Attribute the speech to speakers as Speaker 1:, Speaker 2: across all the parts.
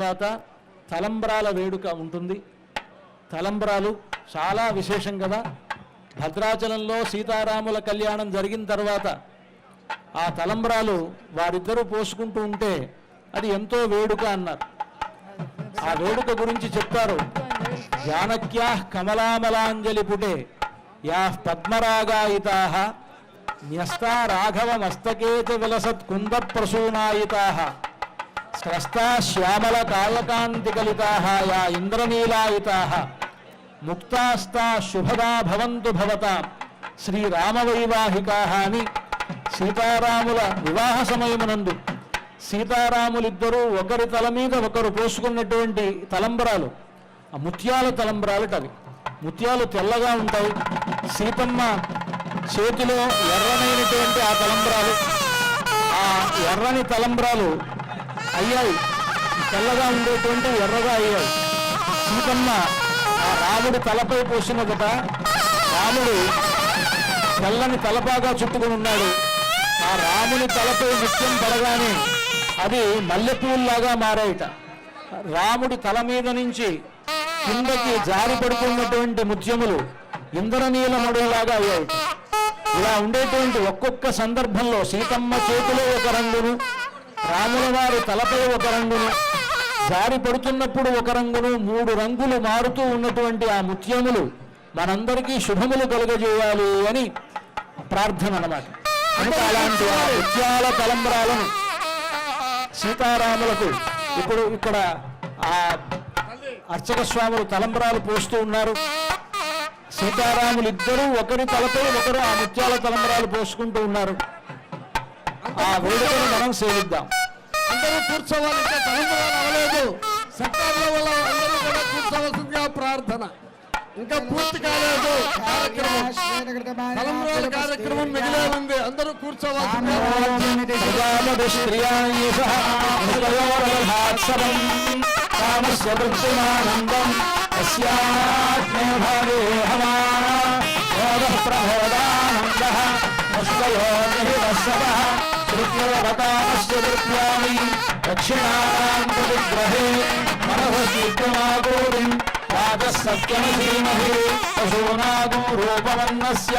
Speaker 1: తర్వాత తలంబ్రాల వేడుక ఉంటుంది. తలంబ్రాలు చాలా విశేషం కదా. భద్రాచలంలో సీతారాముల కళ్యాణం జరిగిన తర్వాత ఆ తలంబ్రాలు వారిద్దరూ పోసుకుంటూ ఉంటే అది ఎంతో వేడుక అన్నారు. ఆ వేడుక గురించి చెప్తారు జానక్యా కమలామలాంజలి పుటే యా పద్మరాగాయితా న్యస్తా రాఘవ మస్తకేత విలసత్ కుంద ప్రసూనాయితా స్రస్తా శ్యామల కాయకాంతి కలితా యా ముక్తాస్తా శుభదా భవంతు భవతా. శ్రీరామవైవాహికా అని సీతారాముల వివాహ సమయమునందు సీతారాములిద్దరూ ఒకరి తల మీద ఒకరు పోసుకున్నటువంటి తలంబరాలు. ఆ ముత్యాల తలంబరాలట అవి ముత్యాలు తెల్లగా ఉంటాయి. సీతమ్మ చేతిలో ఎర్రనైనటువంటి ఆ తలంబరాలు. ఆ ఎర్రని తలంబ్రాలు అయ్యాయి. తెల్లగా ఉండేటువంటి ఎర్రగా అయ్యాయి. సీతమ్మ ఆ రాముడు తలపై పోసినదట రాముడు తెల్లని తలపాగా చుట్టుకుని ఉన్నాడు. ఆ రాముని తలపై నిత్యం పడగానే అది మల్లెపూల్లాగా మారాయిట. రాముడి తల మీద నుంచి కిందకి జారి పడుతున్నటువంటి ముత్యములు ఇంద్రనీలమడులాగా అయ్యాయి. ఇలా ఉండేటువంటి ఒక్కొక్క సందర్భంలో సీతమ్మ చేతిలో ఒక రంగును రాముల వారి తలపై ఒక రంగును జారి పడుతున్నప్పుడు ఒక రంగును మూడు రంగులు మారుతూ ఉన్నటువంటి ఆ ముత్యములు మనందరికీ శుభములు కలుగజేయాలి అని ప్రార్థన అన్నమాట. అంటే అలాంటి ఆ ముత్యాల తలంబరాలను సీతారాములకు ఇప్పుడు ఇక్కడ ఆ అర్చక స్వాములు తలంబరాలు పోస్తూ ఉన్నారు. సీతారాములు ఇద్దరూ ఒకరి తలపై ఒకరు ఆ ముత్యాల తలంబరాలు పోసుకుంటూ ఉన్నారు. ఆ వేడుకను మనం సేవిద్దాం
Speaker 2: అందరూ కూర్చోవాలి ఇంకా తలంబరాలు అవ్వలేదు. సెప్టెంబర్ వల్ల అందరూ కూడా కూర్చోవలసిందిగా ప్రార్థన. ఇంకా పూర్తి కాలేదు. కార్యక్రమం. తలంబరాల కార్యక్రమం మిగిలే ఉంది అందరూ
Speaker 1: తస్యాత్మే భాగే
Speaker 3: रुद्रवतास्य विद्यामि दक्षिणाग्रहे मनवस्युत्तमागोरिम् राजसत्यमधीमहे पशूनागो रूपवर्णस्य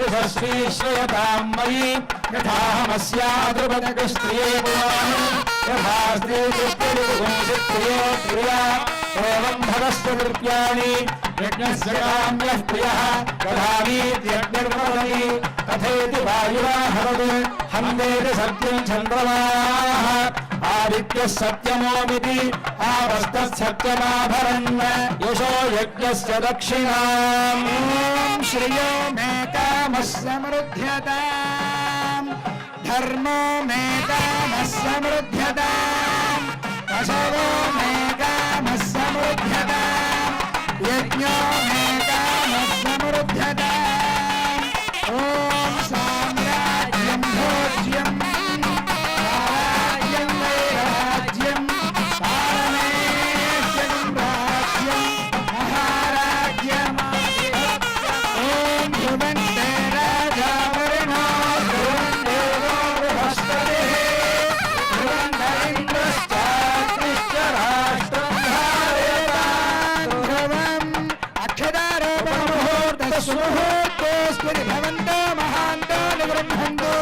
Speaker 3: यशस्वीश्रयतां मयि यथाहमस्यादृपदकस्त्रिये पुराणम् यथा कथयति वायुवा हवत् हन्तेति चन्द्रमाः, आदित्यः सत्यमोमिति आवस्तः यशो यज्ञस्य दक्षिणाम्। श्रियो मे कामस्य धर्मो मे मे అక్షదారోపణముహూర్తస్సుముహూర్తోస్మిని భవంతో మహాంతో నిగృహంతో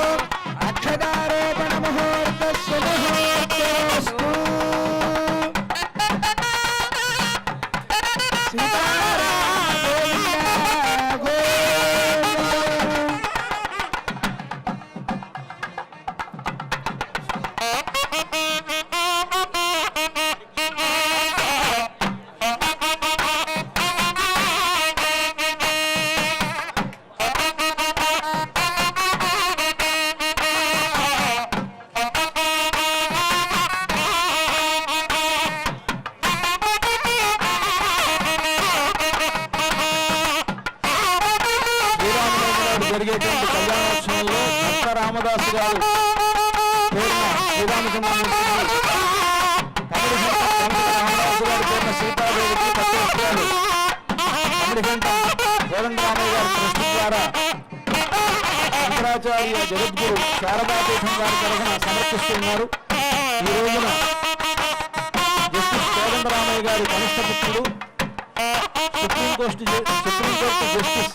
Speaker 1: జరిగేటువంటి కళ్యాణోత్సవంలో భక్త రామదాసు గారు రామదాసు గారు పేరున సీతాదేవికి పట్టు వస్త్రాలు కమిడిగంట కోదండరామయ్య గారి ట్రస్ట్ ద్వారా శంకరాచార్య జగద్గురు శారదాపీఠం గారి తరఫున సమర్పిస్తున్నారు. ఈ రోజున జస్టిస్ కోదండరామయ్య గారి కనిష్ట పుత్రుడు సుప్రీంకోర్టు సుప్రీంకోర్టు జస్టిస్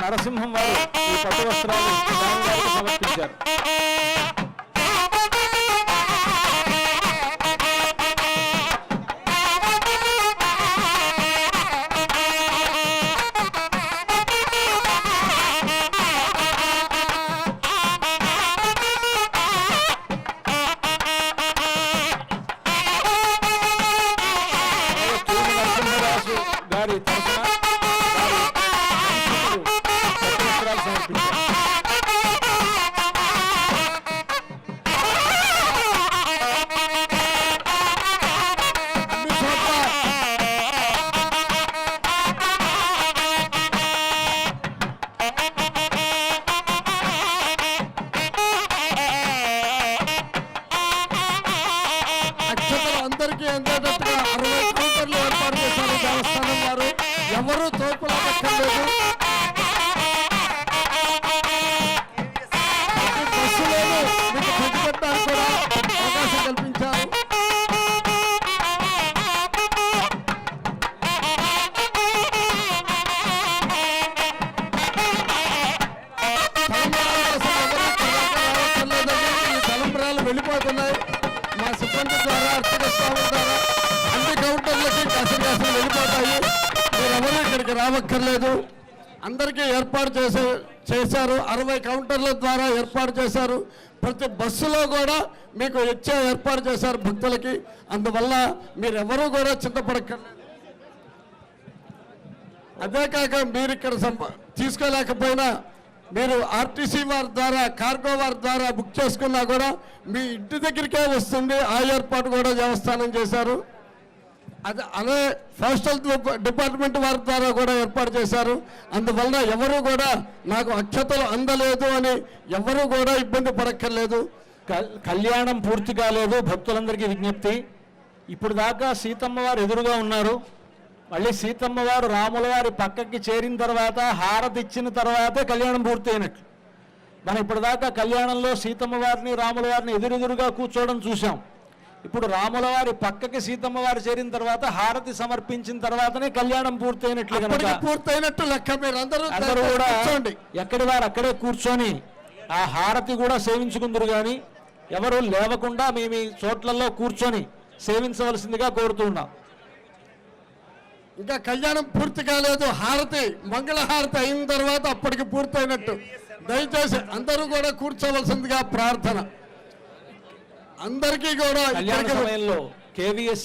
Speaker 1: నరసింహం వారు ఈ పట్టు వస్త్రాలు సమర్పించారు.
Speaker 2: అందరికీ రావక్కర్లేదు. అందరికీ ఏర్పాటు చేసే చేశారు. అరవై కౌంటర్ల ద్వారా ఏర్పాటు చేశారు. ప్రతి బస్సులో కూడా మీకు ఇచ్చే ఏర్పాటు చేశారు భక్తులకి. అందువల్ల మీరెవరూ కూడా చింతపడక్కర్లేదు. అదే కాక మీరు ఇక్కడ తీసుకోలేకపోయినా మీరు ఆర్టీసీ వారి ద్వారా కార్గో వారి ద్వారా బుక్ చేసుకున్నా కూడా మీ ఇంటి దగ్గరికే వస్తుంది. ఆ ఏర్పాటు కూడా దేవస్థానం చేశారు. అదే అదే పోస్టల్ డిపార్ట్మెంట్ వారి ద్వారా కూడా ఏర్పాటు చేశారు. అందువలన ఎవరు కూడా నాకు అక్షతలు అందలేదు అని ఎవరు కూడా ఇబ్బంది పడక్కర్లేదు.
Speaker 1: కల్- కళ్యాణం పూర్తి కాలేదు భక్తులందరికీ విజ్ఞప్తి. ఇప్పుడు దాకా సీతమ్మ వారు ఎదురుగా ఉన్నారు. మళ్ళీ సీతమ్మ వారు రాముల వారి పక్కకి చేరిన తర్వాత హారతి ఇచ్చిన తర్వాతే కళ్యాణం పూర్తి అయినట్లు. మనం ఇప్పటిదాకా కళ్యాణంలో సీతమ్మ వారిని రాముల వారిని ఎదురెదురుగా కూర్చోవడం చూసాం ఇప్పుడు రాముల వారి పక్కకి సీతమ్మ వారు చేరిన తర్వాత హారతి సమర్పించిన తర్వాతనే కళ్యాణం పూర్తి అయినట్లు కనుక
Speaker 2: అప్పటికి పూర్తయినట్టు లెక్క మీరు అందరూ
Speaker 1: కూడా ఎక్కడి వారు అక్కడే కూర్చొని ఆ హారతి కూడా సేవించుకుందరు కానీ ఎవరు లేవకుండా మీ మీ చోట్లలో కూర్చొని సేవించవలసిందిగా కోరుతున్నాం
Speaker 2: ఇంకా కళ్యాణం పూర్తి కాలేదు హారతి మంగళ హారతి అయిన తర్వాత అప్పటికి పూర్తయినట్టు. దయచేసి అందరూ కూడా కూర్చోవలసిందిగా ప్రార్థన. అందరికీ కూడా
Speaker 1: కళ్యాణ
Speaker 2: ఇక్కడికి
Speaker 1: సమయంలో కేవీఎస్